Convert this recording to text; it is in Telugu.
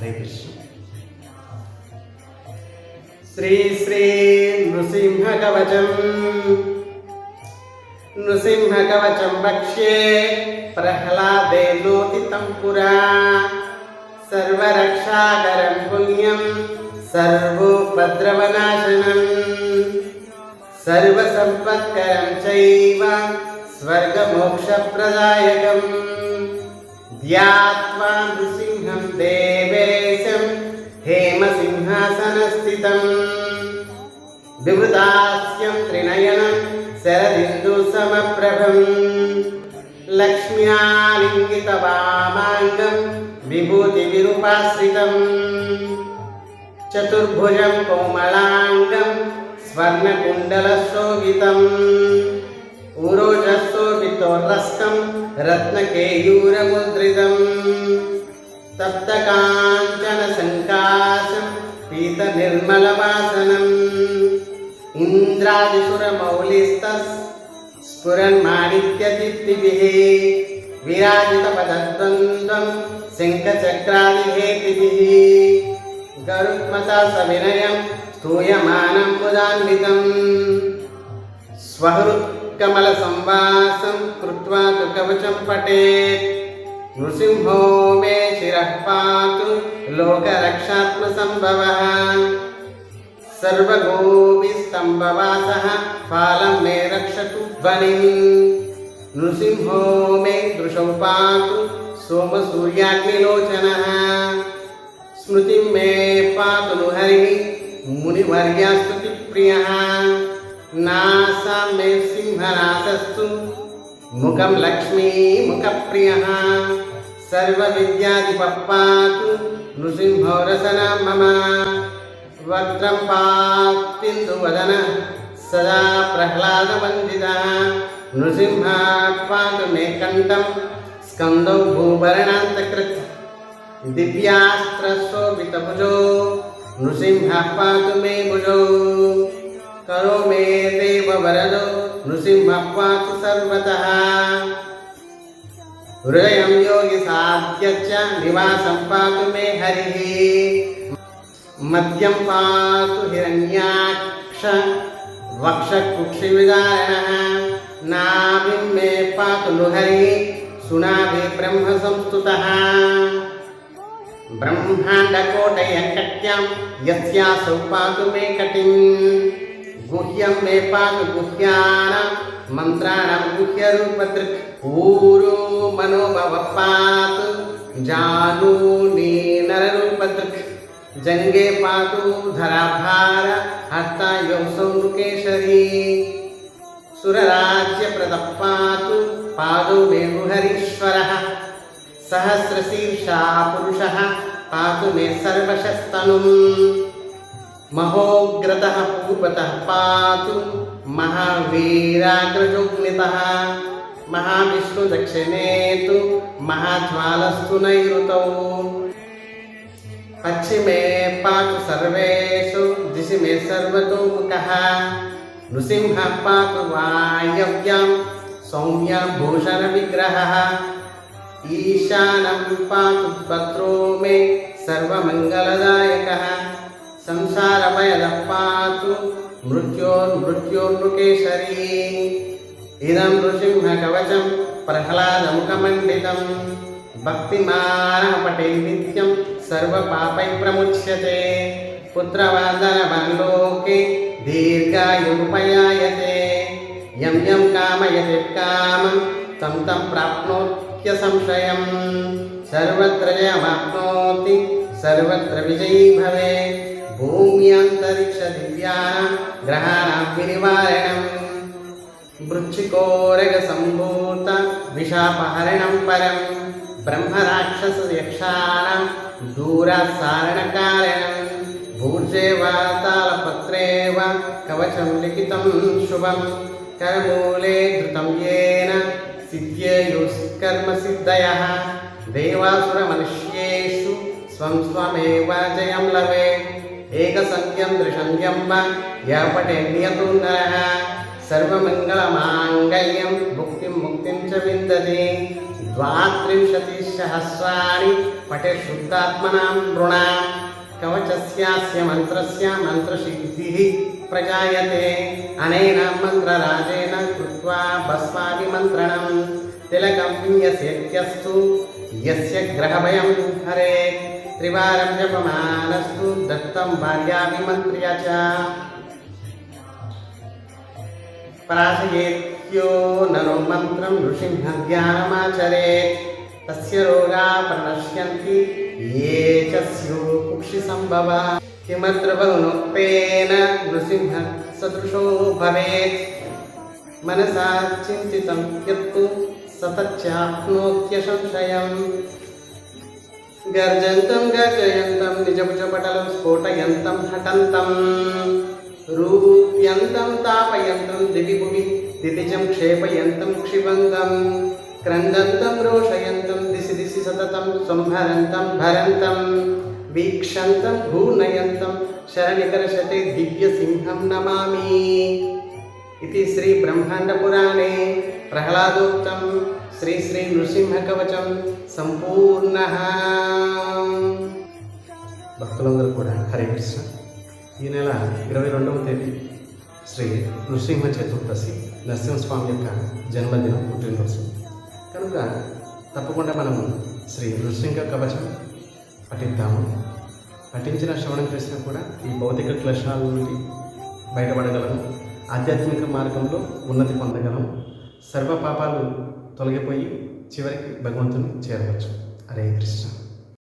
శ్రీకృష్ణ శ్రీ శ్రీ నృసింహ కవచం నృసింహ కవచం వక్ష్యే ప్రహ్లాదే నోతితం పురా. సర్వరక్షాకరం పుణ్యం సర్వోపద్రవనాశనం. సర్వసంపత్కరం చైవ స్వర్గమోక్షప్రదాయకం. ధ్యాత్వా నృసింహం దేవే స్థితం. వివృతాస్యం త్రినయనం శరదిందు సమప్రభం. లక్ష్మ్యాలింగిత వామాంగం విభూతి విరూపాశ్రితం. చతుర్భుజం కోమలాంగం స్వర్ణకుండలశోభితం ఊరోజశోభితోర్రస్కం రత్నకేయూరముద్రితం. తప్తకాంచన సంకాశం పీత నిర్మలవాసనం ఇంద్రాదిసురమౌలిస్త స్ఫురన్మాణిక్యదీప్తిభిः విరాజితపదద్వంద్వం శంఖచక్రాదిహేతిభిः గరుత్మతా సవినయం స్తూయమానం ముదాన్వితం స్వహృత్కమల సంవాసం కృత్వా తు కవచం పటేత్ నృసింహో మే శిరః పాతు లోకరక్షాత్మసంభవः. సర్వగోవిస్తంభవాసः ఫాలం మే రక్షతు ధ్వనిం. నృసింహో మే దృశౌ పాతు సోమసూర్యాగ్నిలోచనः. స్మృతిం మే పాతు ను హరిः మునివర్యాస్తుతి ప్రియः నాసా మే సింహనాసస్తు ముఖం లక్ష్మీ ముఖప్రియः సర్వవిద్యాధిపప్పాతు నృసింహోరసన మమ. వక్త్రం పాక్తిందు వదన సదా ప్రహ్లాదవందిత నృసింహ పాతు మే కంఠం స్కందౌ భూభరణాంతకృత్. దివ్యాస్త్రశోభితభుజో నృసింహ పాతు మే భుజో. నృసింహ సర్వత హృదయం యోగి సాధ్యచ్చ నివాసం పాతు మే హరి మద్యం పాతు హిరణ్యాక్ష వక్షకుక్షివిదారణः నాభిం మే పాతు నుహరి సునాభి బ్రహ్మ సంస్థుత సంస్థుతः బ్రహ్మాండకోటయంకట్యాం యస్యాసౌ పాతు మే కటిం గుహ్యం మే గుహ్యాన గుహ్యానాం గుహ్య గుహ్యరూపదృక్ ఊరు మనోభవ పాతు జానూని నరరూపదృక్ జంగే పాతు ధరాభార హస్తాయౌ సౌనుకేశరీ సురరాజ్యప్రద పాతు పాదో మే గుహరీశ్వర సహస్రశీర్షా పురుష పాతు మే సర్వశస్తనుం మహోగ్రతः పూర్వతः పాతు మహావీరాగ్రజోగ్నితः మహావిష్ణుదక్షిణే తు మహాజ్వాలస్తు నైరుతౌ పశ్చిమే పాతు సర్వేషు దిశి మే సర్వతోముఖ నృసింహ పాతు వాయవ్యాం సౌమ్య భూషణ విగ్రహ ఈశానం పాతు భద్రో మే సర్వమంగళదాయకः సంసారభయద పాతు మృత్యోర్మృత్యోర్మృకేశరీ ఇదం నృసింహ కవచం ప్రహ్లాదముఖమండితం భక్తిమానః పటే నిత్యం సర్వపాపై ప్రముచ్యతే పుత్రవాదనవల్లోకే దీర్ఘాయుపయాయతే యం యం కామయతి కామం తం తం ప్రాప్నోత్య సంశయం సర్వత్ర జయమాప్నోతి సర్వత్ర విజయీ భవే భూమ్యంతరిక్ష దివ్యానాం గ్రహాణాం వినివారణం. వృచ్చికోరగ సంభూత విషాపహరణం పరం. బ్రహ్మరాక్షస యక్షాణం భూర్జే భూర్జేవాతాళపత్రేవ కవచం లిఖితం శుభం. కరమూలే ధృతం ఏన సిద్ధ్యేయుష్కర్మ సిద్ధయः దేవాసురమనుష్యేషు స్వం స్వమేవ జయం లవే ఏకసత్యం త్రిసంధ్యం వ్యాపటేణ్యతో నర సర్వమంగళమాంగళ్యం భుక్తిం ముక్తిం చ విందతి ద్వాత్రింశతి సహస్రాన్ని పటే శుద్ధాత్మనాం నృణ కవచస్యాస్య మంత్రస్య మంత్రసిద్ధి ప్రజాయతే అనైన మంత్రరాజేన కృత్వా భస్మాది మంత్రణం తిలకం విన్యసేత్యస్తు యస్య గ్రహభయం హరే त्रिवारं जपमानस्तु दत्तं भार्याभिमन्त्र्य च प्रार्थयेत्यो नरो मन्त्रं नृसिंहध्यानमाचरेत् तस्य रोगा प्रणश्यन्ति ये च स्युः कुक्षिसम्भवः किमत्र बहुनोक्तेन नृसिंहसदृशो भवेत् मनसा चिन्तितं यत्तु सतच्चाप्नोत्यसंशयम् గర్జంతం గర్జయంతం నిజభుజపటలం స్ఫోటయంతం హఠంతం రూప్యంతం తాపయంతం దివి భువి దితిజం క్షేపయంతం క్షిభంగం క్రందంతం రోషయంతం దిశి దిశి సతతం సంహరంతం భరంతం వీక్షంతం భూనయంతం శరణికరశతే దివ్యసింహం నమామి. ఇది శ్రీ బ్రహ్మాండపురాణే. ప్రహ్లాదోక్తం శ్రీ శ్రీ నృసింహ కవచం సంపూర్ణ భక్తులందరూ కూడా హరే కృష్ణ. ఈ నెల ఇరవై రెండవ తేదీ శ్రీ నృసింహ చతుర్దశి నరసింహస్వామి యొక్క జన్మదినం పుట్టినరోజు. కనుక తప్పకుండా మనము శ్రీ నృసింహ కవచం పఠిద్దాము. పఠించిన శ్రవణం చేసినా కూడా ఈ భౌతిక క్లేశాల నుండి బయటపడగలము. ఆధ్యాత్మిక మార్గంలో ఉన్నతి పొందగలం సర్వ పాపాలు తొలగిపోయి చివరికి భగవంతుని చేరవచ్చు. హరే కృష్ణ.